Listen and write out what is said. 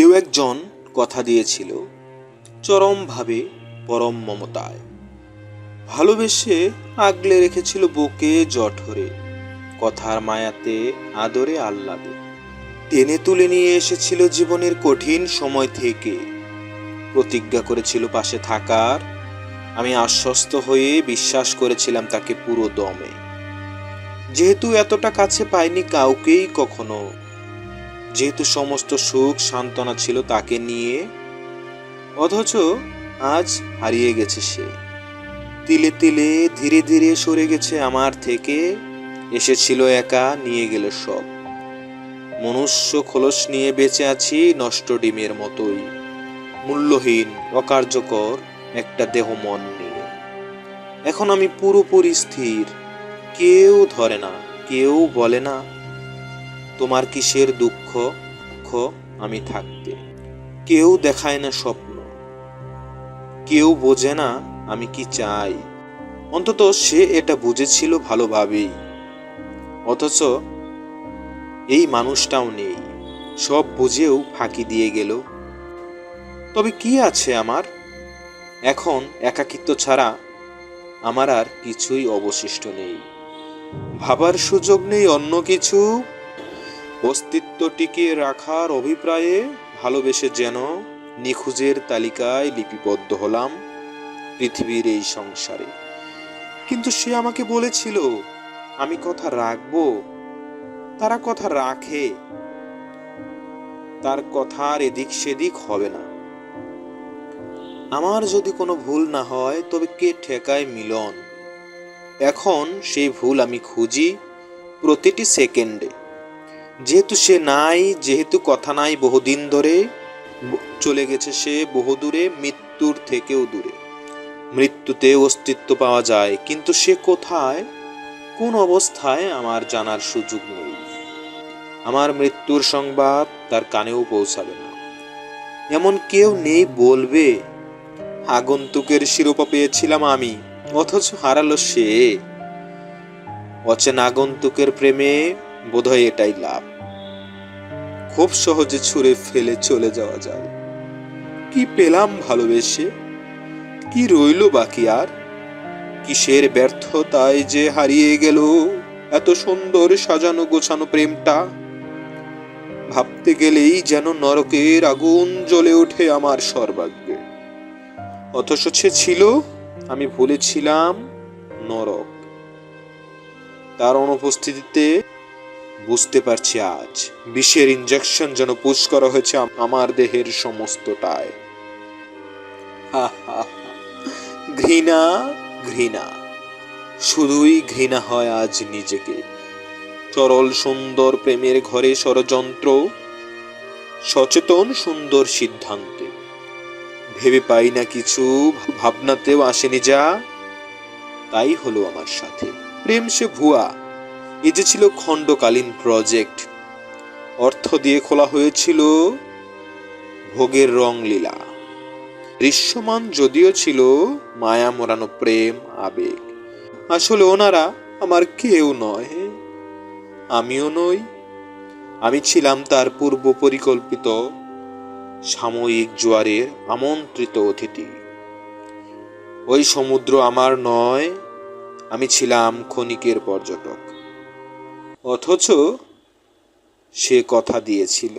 কেউ একজন কথা দিয়েছিল, চরমভাবে পরম মমতায়। ভালোবেসে আগলে রেখেছিল বুকে জঠরে কথার মায়াতে, আদরে আহ্লাদে। টেনে তুলে নিয়ে এসেছিল জীবনের কঠিন সময় থেকে। প্রতিজ্ঞা করেছিল পাশে থাকার। আমি আশ্বস্ত হয়ে বিশ্বাস করেছিলাম তাকে পুরো দমে। যেহেতু এতটা কাছে পাইনি, কাউকেই কখনো যেহেতু সমস্ত সুখ সান্ত্বনা ছিল তাকে নিয়ে, অথচ আজ হারিয়ে গেছে সে। তিলে তিলে ধীরে ধীরে সরে গেছে আমার থেকে, এসেছিল একা, নিয়ে গেল সব। মনুষ্য খোলস নিয়ে বেঁচে আছি নষ্ট ডিমের মতোই। মূল্যহীন, অকার্যকর একটা দেহ মন নিয়ে। এখন আমি পুরোপুরি স্থির। কেউ ধরে না, কেউ বলে না তোমার কিসের দুঃখ দুঃখ আমি থাকতে। কেউ দেখায় না স্বপ্ন। কেউ বোঝে না আমি কি চাই। অন্তত সে এটা বুঝেছিল ভালোভাবেই। অথচ এই মানুষটাও নেই। সব বুঝেও ফাঁকি দিয়ে গেল। তবে কি আছে আমার? এখন একাকিত্ব ছাড়া আমার আর কিছুই অবশিষ্ট নেই। ভাবার সুযোগ নেই অন্য কিছু। অস্তিত্ব টিকিয়ে রাখার অভিপ্রায়ে ভালোবেসে যেন নিখোঁজের তালিকায় লিপিবদ্ধ হলাম পৃথিবীর এই সংসারে। কিন্তু সে আমাকে বলেছিল, আমি কথা রাখব, তারা কথা রাখে, তার কথার এদিক সেদিক হবে না। আমার যদি কোনো ভুল না হয়, তবে কে ঠেকায় মিলন? এখন সেই ভুল আমি খুঁজি প্রতিটি সেকেন্ডে। যেহেতু সে নাই, যেহেতু কথা নাই বহুদিন ধরে চলে গেছে সে বহুদূরে, মৃত্যুর থেকেও দূরে। মৃত্যুতে অস্তিত্ব পাওয়া যায়, কিন্তু সে কোথায়? কোন অবস্থায় আমার জানার সুযোগ নেই। আমার মৃত্যুর সংবাদ তার কানেও পৌঁছাবে না। এমন কেউ নেই বলবে, আগন্তুকের শিরোপা পেয়েছিলাম আমি, অথচ হারালো সে। অচেন আগন্তুকের প্রেমে বোধহয় এটাই লাভ। খুব সহজে ছুঁড়ে ফেলে চলে যাওয়া যায়। কি পেলাম ভালোবেসে? কি রইল বাকি আর? কিসের ব্যর্থতায় যে হারিয়ে গেল? এত সুন্দর সাজানো গোছানো প্রেমটা? ভাবতে গেলেই যেন নরকের আগুন জ্বলে ওঠে আমার সর্বাগ্রে। অথচ সে ছিল, আমি ভুলেছিলাম, নরক। তার অনুপস্থিতিতে বুঝতে পারছি আজ। বিষের ইঞ্জেকশন যেন পুশ করা হয়েছে আমার দেহের সমস্তটায়। ঘৃণা ঘৃণা। শুধুই ঘৃণা হয় আজ নিজেকে। সরল সুন্দর প্রেমের ঘরে ষড়যন্ত্র, সচেতন সুন্দর সিদ্ধান্তে। ভেবে পাই না কিছু, ভাবনাতেও আসেনি যা। তাই হলো আমার সাথে। প্রেম সে ভুয়া এ যে ছিল খণ্ডকালীন প্রজেক্ট অর্থ দিয়ে খোলা হয়েছিল ভোগের রং লীলা দৃশ্যমান যদিও ছিল মায়া মোড়ানো প্রেম, আবেগ। আসলে ওনারা আমার কেউ নয়, আমিও নই। আমি ছিলাম তার পূর্ব পরিকল্পিত সাময়িক জোয়ারের আমন্ত্রিত অতিথি। ওই সমুদ্র আমার নয়, আমি ছিলাম ক্ষণিকের পর্যটক। অথচ সে কথা দিয়েছিল।